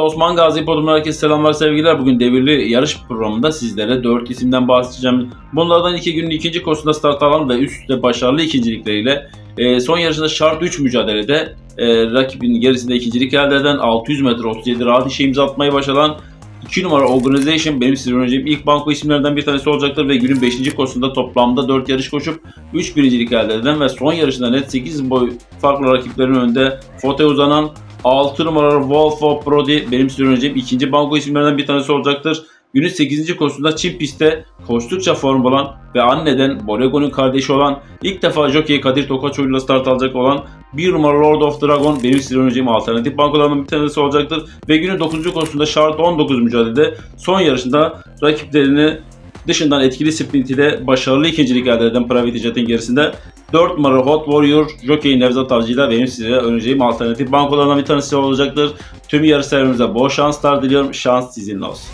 Osman Gazi Podum'dan herkese selamlar sevgiler. Bugün devirli yarış programında sizlere 4 isimden bahsedeceğim. Bunlardan iki günün ikinci koşusunda start alan ve üst üste başarılı ikincilikleriyle e, son yarışında şart 3 mücadelede e, rakibinin gerisinde ikincilik elde eden 600 metre 37 rahat işe imza atmayı başaran 2 numara Organization benim size önereceğim ilk banko isimlerinden bir tanesi olacaktır ve günün 5. koşusunda toplamda 4 yarış koşup 3 birincilik elde eden ve son yarışında net 8 boy farklı rakiplerin önünde fotoya uzanan 6 numaralı Wolf of Brody benim size önereceğim ikinci banko isimlerinden bir tanesi olacaktır. Günün 8. koşusunda çim pistte koştukça form olan ve anneden Borego'nun kardeşi olan ilk defa jockey Kadir Tokaçoğlu'yla start alacak olan 1 numaralı Lord of Dragon benim size önereceğim alternatif bankolarından bir tanesi olacaktır. Ve günün 9. koşusunda şart 19 mücadelede son yarışında rakiplerini dışından etkili sprint ile başarılı ikincilik elde eden Private Jet'in gerisinde 4 numara Hot Warrior Jockey Nevzat Avcı ile benim size önereceğim alternatif bankolarından bir tanesi olacaktır. Tüm yarışlarımıza bol şanslar diliyorum. Şans sizinle olsun.